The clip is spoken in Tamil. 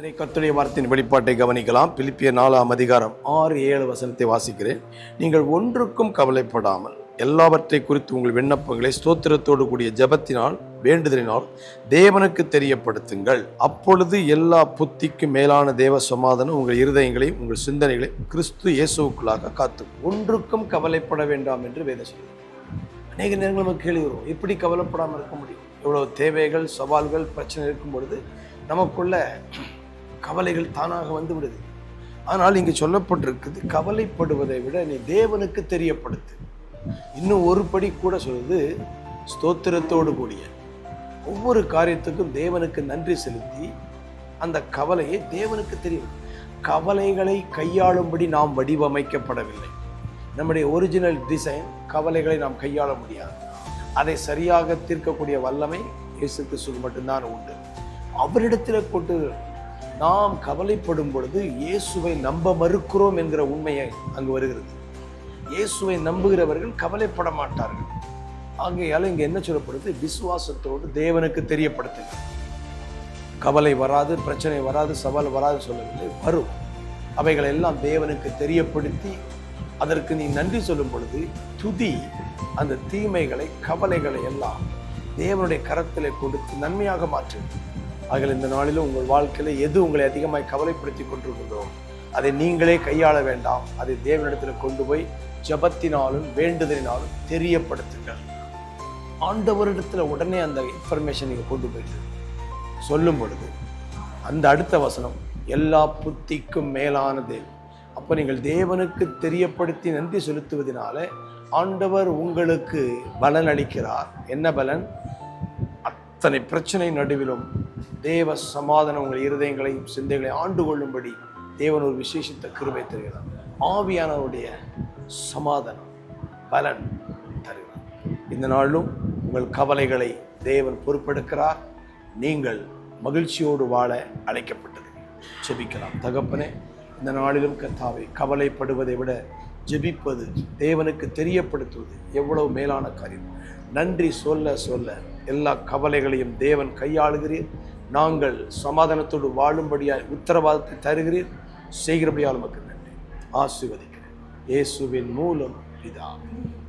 இன்றைய கத்துடைய வார்த்தையின் வெளிப்பாட்டை கவனிக்கலாம். பிலிப்பிய நாலாம் அதிகாரம் ஆறு ஏழு வசனத்தை வாசிக்கிறேன். நீங்கள் ஒன்றுக்கும் கவலைப்படாமல் எல்லாவற்றை குறித்து உங்கள் விண்ணப்பங்களை ஸ்தோத்திரத்தோடு கூடிய ஜெபத்தினால் வேண்டுதலினால் தேவனுக்கு தெரியப்படுத்துங்கள். அப்பொழுது எல்லா புத்திக்கும் மேலான தேவ சமாதானம் உங்கள் இருதயங்களையும் உங்கள் சிந்தனைகளையும் கிறிஸ்து இயேசுவுக்குள்ளாக காத்து ஒன்றுக்கும் கவலைப்பட வேண்டாம் என்று வேத சொல்லுது. அநேக நேரங்கள் நமக்கு கேள்வி வரும். எப்படி கவலைப்படாமல் இருக்க முடியும்? எவ்வளோ தேவைகள் சவால்கள் பிரச்சனை இருக்கும் பொழுது நமக்குள்ள கவலைகள் தானாக வந்து விடுது ஆனால் இங்கு சொல்லப்பட்டிருக்குது கவலைப்படுவதை விட நீ தேவனுக்கு தெரியப்படுத்து. இன்னும் ஒரு படி கூட சொல்லுது ஸ்தோத்திரத்தோடு கூடிய. ஒவ்வொரு காரியத்துக்கும் தேவனுக்கு நன்றி செலுத்தி அந்த கவலையை தேவனுக்கு தெரியும் கவலைகளை கையாளும்படி நாம் வடிவமைக்கப்படவில்லை. நம்முடைய ஒரிஜினல் டிசைன் கவலைகளை நாம் கையாள முடியாது. அதை சரியாக தீர்க்கக்கூடிய வல்லமை இயேசு கிறிஸ்துக்கு மட்டும்தான் உண்டு. அவரிடத்தில் கொண்டு நாம் கவலைப்படும் பொழுது இயேசுவை நம்ப மறுக்கிறோம் என்கிற உண்மையை அங்கு வருகிறது. இயேசுவை நம்புகிறவர்கள் கவலைப்பட மாட்டார்கள். ஆகையால் இங்கே என்ன சொல்லப்படுது? விசுவாசத்தோடு தேவனுக்கு தெரியப்படுத்துங்க கவலை வராது பிரச்சனை வராது சவால் வராது சொல்லவில்லை வரும். அவைகளை எல்லாம் தேவனுக்கு தெரியப்படுத்தி அதற்கு நீ நன்றி சொல்லும் பொழுது துதி. அந்த தீமைகளை கவலைகளை எல்லாம் தேவனுடைய கரத்தில் கொடுத்து நன்மையாக மாற்று. ஆகிய இந்த நாளிலும் உங்கள் வாழ்க்கையில் எது உங்களை அதிகமாக கவலைப்படுத்தி கொண்டிருக்கிறதோ அதை நீங்களே கையாள வேண்டாம். அதை தேவனிடத்தில் கொண்டு போய் ஜபத்தினாலும் வேண்டுதலினாலும் தெரியப்படுத்துங்கள். ஆண்டவரிடத்தில் உடனே அந்த இன்ஃபர்மேஷன் நீங்கள் கொண்டு போயிட்டு சொல்லும் பொழுது அந்த அடுத்த வசனம் எல்லா புத்திக்கும் மேலானது. அப்போ நீங்கள் தேவனுக்கு தெரியப்படுத்தி நன்றி செலுத்துவதனால ஆண்டவர் உங்களுக்கு பலன் அளிக்கிறார் என்ன பலன்? அத்தனை பிரச்சனை நடுவிலும் தேவ சமாதானம் உங்கள் இருதயங்களையும் சிந்தைகளையும் ஆண்டு கொள்ளும்படி தேவன் ஒரு விசேஷத்தை கிருபை தருகிறார். ஆவியானவருடைய சமாதானம் பலன் தருகிறார். இந்த நாளிலும் உங்கள் கவலைகளை தேவன் பொறுப்பெடுக்கிறார் நீங்கள் மகிழ்ச்சியோடு வாழ அழைக்கப்பட்டது. ஜெபிக்கலாம். தகப்பனே இந்த நாளிலும் கத்தாவை கவலைப்படுவதை விட ஜெபிப்பது தேவனுக்கு தெரியப்படுத்துவது எவ்வளவு மேலான காரியம். நன்றி சொல்ல சொல்ல எல்லா கவலைகளையும் தேவன் கையாளுகிறீர். நாங்கள் சமாதானத்தோடு வாழும்படியாய் உத்தரவாதத்தை தருகிறீர். செய்கிறபடியால் நமக்கு நன்றி. ஆசிர்வதிக்கிறேன். இயேசுவின் மூலம் பிதாவே